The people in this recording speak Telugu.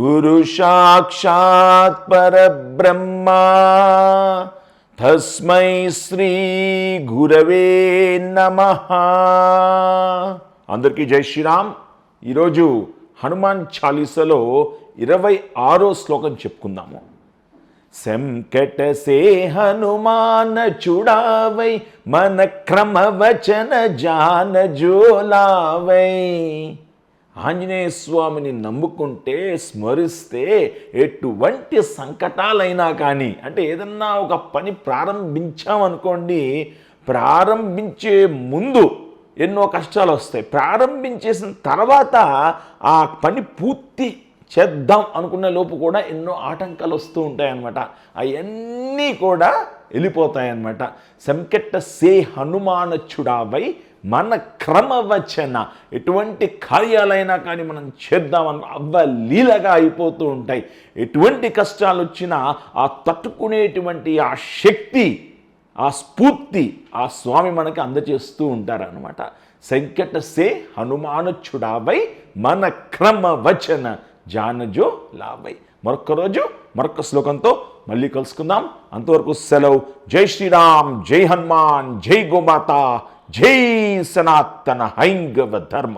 గురు సాక్షాత్ పరబ్రహ్మ. తస్మై శ్రీ గురవే నమ. అందరికీ జై శ్రీరామ్. ఈరోజు హనుమాన్ చాలీసలో ఇరవై ఆరో శ్లోకం చెప్పుకుందాము. సంకట సే హనుమాన చుడావై మన క్రమవచన జాన జోలావై. ఆంజనేయ స్వామిని నమ్ముకుంటే స్మరిస్తే ఎటువంటి సంకటాలైనా కానీ అంటే ఏదన్నా ఒక పని ప్రారంభించామనుకోండి ప్రారంభించే ముందు ఎన్నో కష్టాలు వస్తాయి. ప్రారంభించేసిన తర్వాత ఆ పని పూర్తి చేద్దాం అనుకున్న లోపు కూడా ఎన్నో ఆటంకాలు వస్తూ ఉంటాయన్నమాట. అవన్నీ కూడా వెళ్ళిపోతాయన్నమాట. సంకెట్ట సే హనుమానచ్చుడావై మన క్రమవచన ఎటువంటి కార్యాలైనా కానీ మనం చేద్దామని అవ్వలీలగా అయిపోతూ ఉంటాయి. ఎటువంటి కష్టాలు వచ్చినా ఆ తట్టుకునేటువంటి ఆ శక్తి ఆ స్ఫూర్తి ఆ స్వామి మనకి అందజేస్తూ ఉంటారనమాట అనమాట సే హనుమానుచుడావై మన క్రమవచన జానజో లాభై మరొక రోజు మరొక శ్లోకంతో మళ్ళీ కలుసుకుందాం. అంతవరకు సెలవు. జై శ్రీరామ్ జై హనుమాన్ జై గోమాత. జై సనాతన హైంగవ ధర్మ.